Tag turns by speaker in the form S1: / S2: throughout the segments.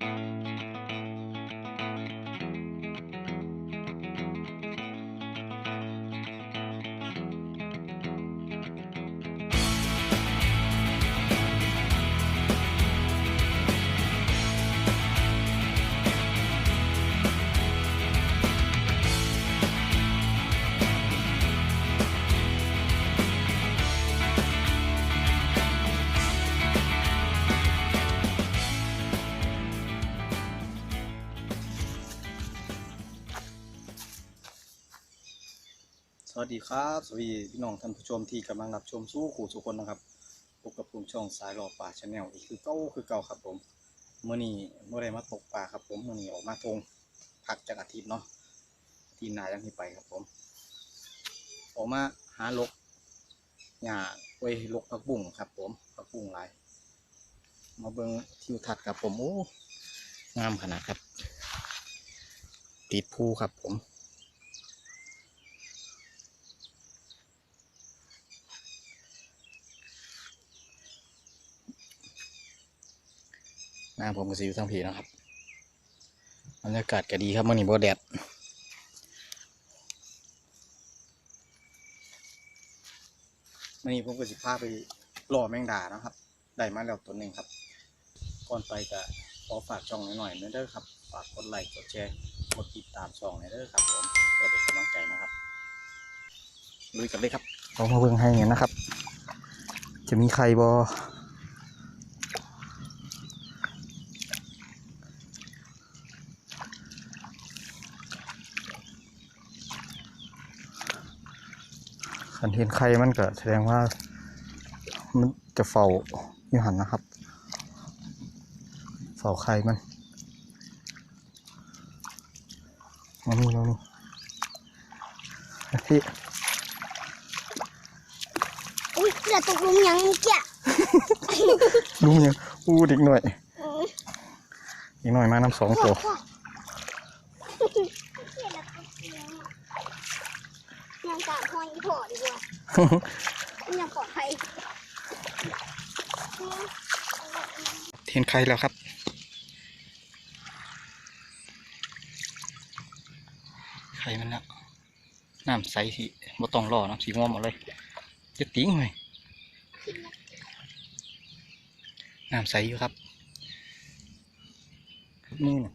S1: Thank you. สวัสดีครับสวัสดีพี่น้องท่านผู้ชมที่กำลังรับชมสู้ขู่สุคนนะครับพบกับผมช่องสายรอป่าชาแนลอีกคือเก้าคือเก่าครับผมเมื่อนี้เมื่อไรมาตกปลาครับผมเมื่อนี้ออกมาทงพักจากอาทิตย์เนาะทีนายังที่ไปครับผม ออกมาหาลกหญ้าไว้ลกผักบุ้งครับ ผมผักบุ้งหลายมาเบิ่งทิวทัศน์ครับผมโอ้งามขนาดครับ ติดภูครับผม หน้าผมก็สิอยู่ทั้งผีนะครับบรรยากาศก็ดีครับมื่อนี้บ่แดดมื่อนี้ผมก็สิพาไปล่อแมงดานะครับ ได้มาแล้วตัวหนึ่งครับ ก่อนไปก็ขอฝากช่องหน่อยๆเด้อครับ ฝากกดไลค์กดแชร์กดติดตามช่องน่อยเด้อครับผมเพื่อเป็นกำลังใจนะครับลุยกันเลยครับเรามาเบิ่งให้เห็นนะครับ จะมีใครบอ ขันเห็นใครมันก็แสดงว่า มันจะเฝ้าอยู่หันนะครับ เฝ้าใครมันมานี่มานี่พี่
S2: อุ้ยเรือตกหลุมยังเมื่อกี้
S1: ลุงยังอู้เด็กหน่อย
S2: อืม
S1: อีกหน่อยมาน้ำสองตัว
S2: พ่อพ่อเรือตกหลุมยังกาดพอยพ่อดี กว่ยังปลอดภัย
S1: เห็นใครแล้วครับ ใครมันแล้วน้ำใสสิบ่ต้องรอน้ำสีม่วงหมดเลย จะติ้งเลยน้ำใสอยู่ครับนี่นะ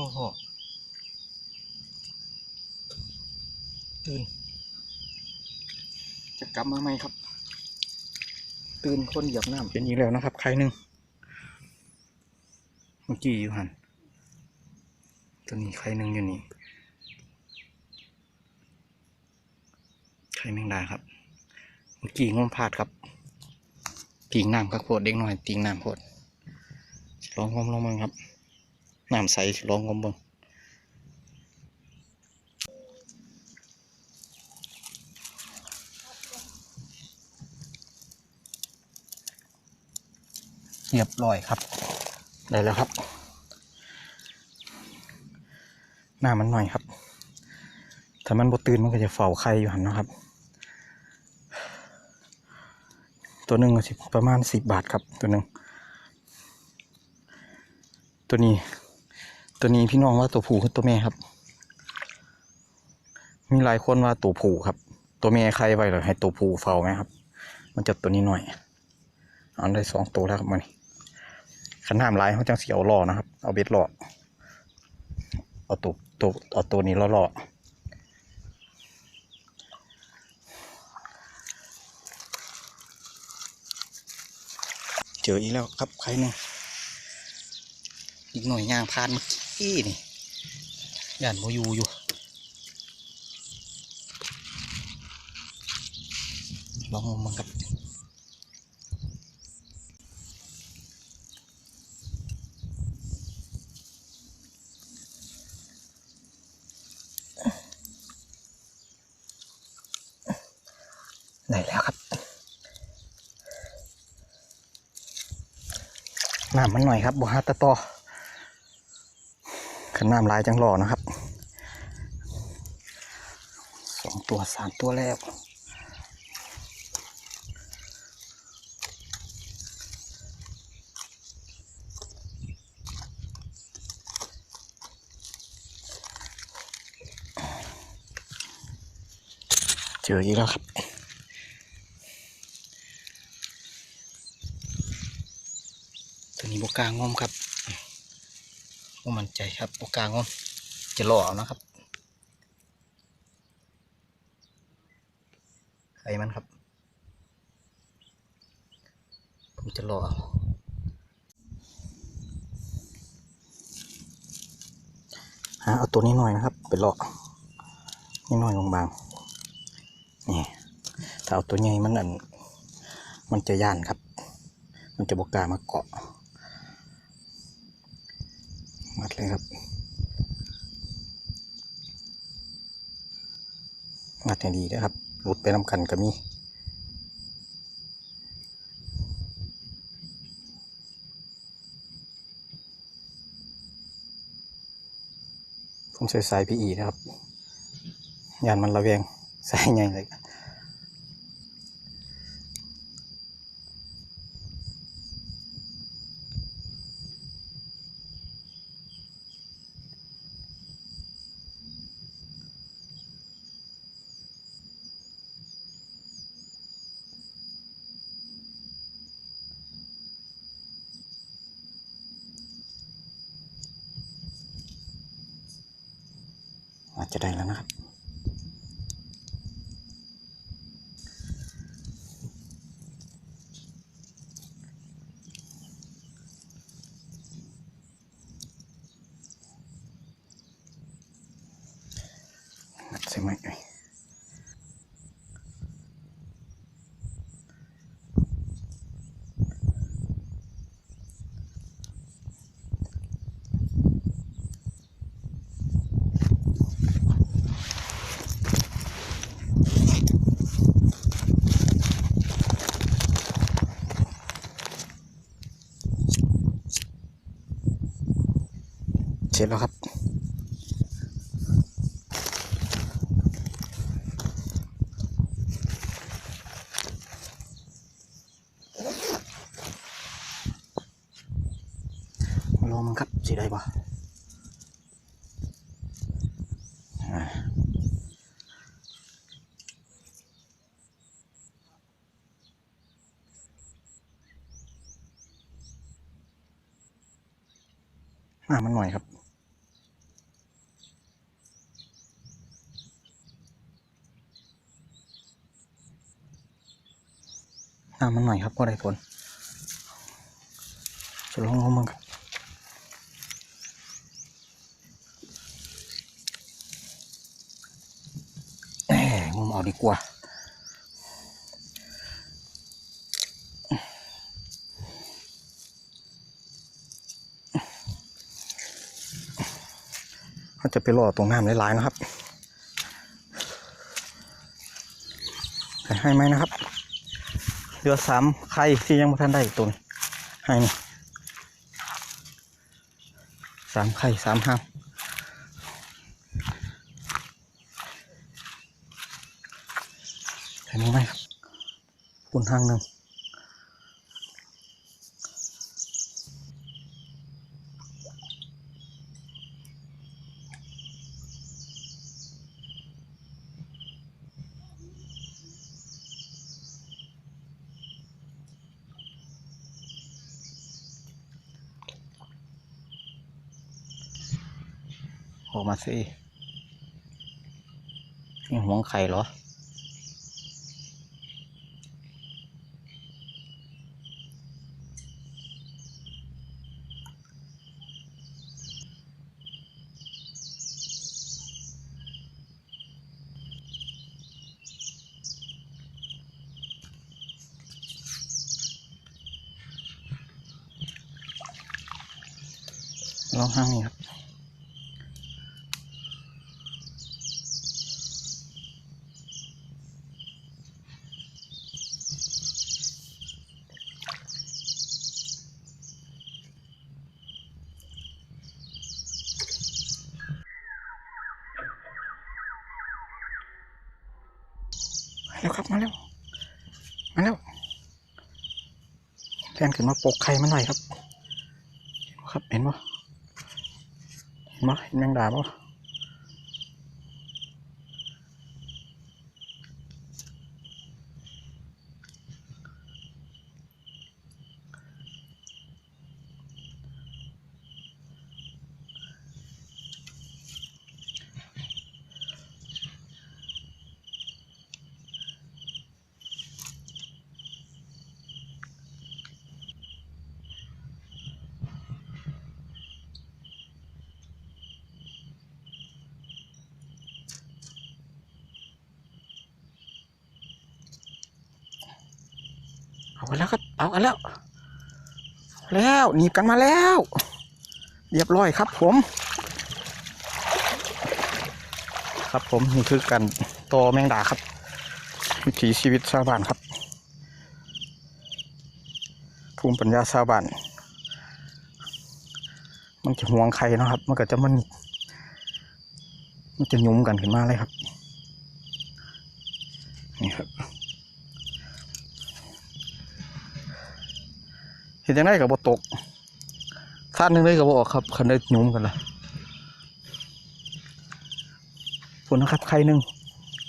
S1: โอ้โหตื่น จะกลับมาไหมครับ ตื่นคนเหยียบน้ำเป็นอีกแล้วนะครับ ใครหนึ่งเมื่อกี้อยู่หันตัวนี้ใครหนึ่งอยู่นี่ใครแมงดาครับ เมื่อกี้งมพลาดครับติงน้ำครับโพดเด็กหน่อยติงน้ำโพดสิลองงมลงมั้งครับ น้ำใสลองงมเบิ่งเรียบร้อยครับ ได้แล้วครับ หน้ามันหน่อยครับ ถ้ามันบ่ตื่นมันก็จะเฝ้าไข่อยู่หันนะครับ ตัวหนึ่งก็สิประมาณสิบบาทครับตัวหนึ่งตัวนี้ ตัวนี้พี่น้องว่าตัวผู้คือตัวแม่ครับ มีหลายคนว่าตัวผู้ครับ ตัวแม่ใครไว้เลยให้ตัวผู้เฝ้าไหมครับ มันจะตัวนี้หน่อยเอาได้สองตัวแล้วครับมันขันห้ามลายเขาจังเสียวล่อนะครับ เอาเบ็ดล่อเอาตัวตัวเอาตัวนี้ล่อล่อเจออีกแล้วครับใครหนึ่งอีกหน่อยย่างพานเมื่อกี้ ขี้นี่ย่านโมยูอยู่ลองมองกับไหนแล้วครับน้ำมันหน่อยครับบัวฮาตะต ขันน้ำลายจังหล่อนะครับสองตัวสามตัวแล้วเจออีกแล้วครับตัวนี้บกกล้างอมครับ บ่มั่นใจครับบกล้างอมจะหล่อนะครับไข่มันครับ ผมจะหล่อเอาหาเอาตัวนี้หน่อยนะครับ ไปหล่อนี่หน่อยบางๆนี่ถ้าเอาตัวใหญ่มันอันมันจะย่านครับ มันจะบกล้ามาเกาะ มัดเลยครับ มัดให้ดีนะครับ หลุดไปน้ำกันก็มีผมใส่สายพีอีนะครับยานมันระแวงสายใหญ่เลย จะได้แล้วนะครับงัดใเสร็จแล้วครับ ลองมันครับสีได้ปะอ่าหน้ามันหน่อยครับ ห น้ามันหน่อยครับก็ได้ผลจะลองเอามันครับมงมเอาดีกว่าเขาจะไปรอตรงน้ำหลายๆนะครับแต่ให้ไหมนะครับ เหลือสามไข่ที่ยังไม่ทันได้อีกตัวหนึ่งให้นี่สามไข่สามห้างเห็นไหมครับปุ่นห้างหนึ่ง มาสินี่หวงไข่เหรอลองห้างนี่ครับ แล้วครับมาแล้วมาแล้วแฟนขึ้นมาปกไข่มาหน่อยครับ ครับเห็นปะเห็นปะเห็นแมงดาปะ เอากันแล้วครับ เอากันแล้ว แล้วหนีบกันมาแล้ว เรียบร้อยครับผม ครับผมนี่คือการตอแมงดาครับ วิถีชีวิตชาวบ้านครับภูมิปัญญาชาวบ้านมันจะห่วงใครนะครับ มันก็จะมันมันจะยุ่มกันขึ้นมาเลยครับ นี่ครับ เห็นยังไงกับบตกท่านหนึงเลยกับบออกครับคันได้หยุมกันละฝนนะครับใครหนึ่ง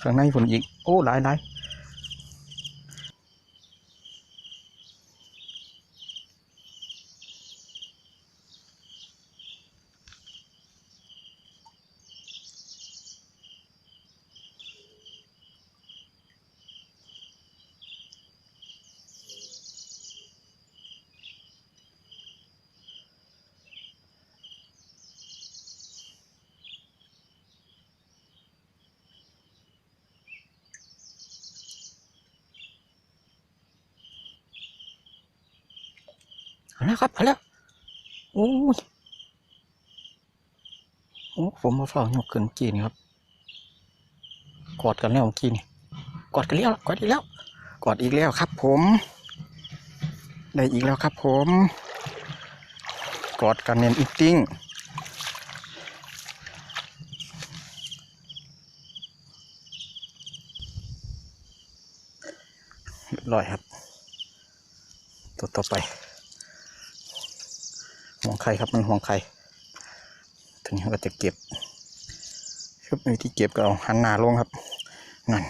S1: ข้างในฝนอีก โอ้หลายหลาย เอาแล้วครับเอาแล้วโอ้ยโอ้ผมมาเฝ้ายกขึ้นกีนี่ครับ กอดกันแล้วกีนี่กอดกันแล้วกอดอีกแล้วกอดอีกแล้วครับ ผม ได้อีกแล้วครับ ผม กอดกันเน้นอีกติ้งเรียบร้อยครับ ตัวต่อไป วงไข่ครับมันห่วงไข่ถึงนี้ก็จะเก็บครับวิธีเก็บก็เอาหันหน้าลงครับนั่น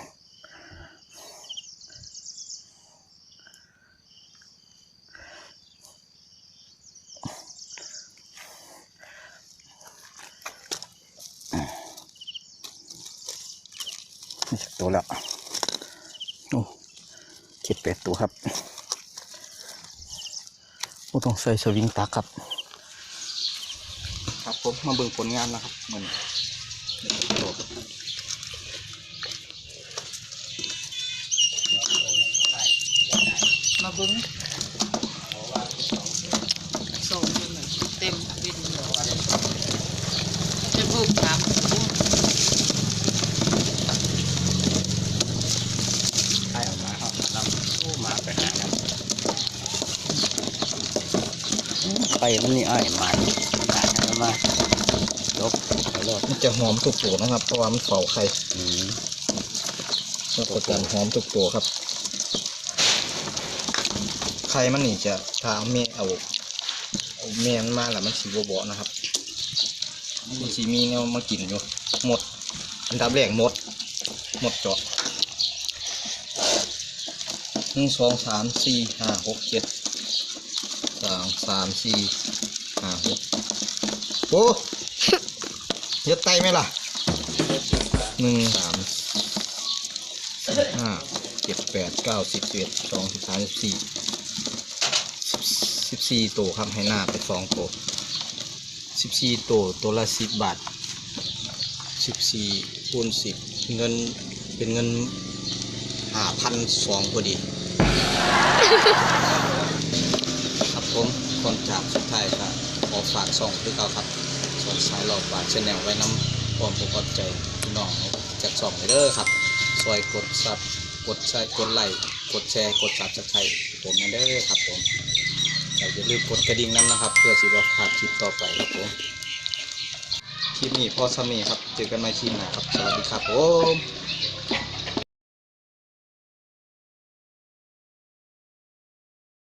S1: นี่สักตัวแล้วโอ้เจ็ดแปดตัวครับโอ้ต้องใส่สวิงตักครับ ครับผมมาเบิ่งผลงานนะครับเหมือนมาเบิ่ง
S3: ส่งให้มันเต็มบินจะพูดถาม
S1: ให้ออกมาครับนำโอ้มาไปหาน้
S4: ไปมันนี่อ้ายมัน หาน้ำมาลบไปรถำ
S1: มันจะหอมทุกตัวนะครับ เพราะว่ามันเฝ้าไข่
S4: อืม
S1: มันก็จะหอมทุกตัวครับ ไข่มันนี่จะถ้าเอาเมเอาเอาเมมันมาแล้วมันสีบอๆนะครับมันสีมีแนวมากินอยู่หมด อันดับแรกหมด หมดเจาะหนึ่งสองสามสี่ห้าหกเจ็ดสองสามสี่ห้าหก โอ้เยอะไตไหมล่ะหนึ่งสามห้าเจ็ดแปดเก้าสิบสิบเอ็ดสองสิบสามสิบสี่สิบสี่ตัวครับให้หน้าไปสองตัวสิบสี่ตัวตัวละสิบบาทสิบสี่คูณสิบเงินเป็นเงินห้าพันสองพอดี ครับผมก่อนจากสุดท้ายก็ขอฝากส่องคือเก่าครับ สองสายหลอกบาทชแนลไว้น้ำความประทับใจพี่น้องจากสองเด้อครับซอยกดซับกดใช้กดไลค์กดแชร์กดซับสไครต์ผมนั่นเด้อครับผมอย่าลืมกดกระดิ่งนั้นนะครับ เพื่อสิบพลาดคลิปต่อไปครับผมคลิปนี้พอสมีครับเจอกันใหม่คลิปหน้าครับสวัสดีครับผม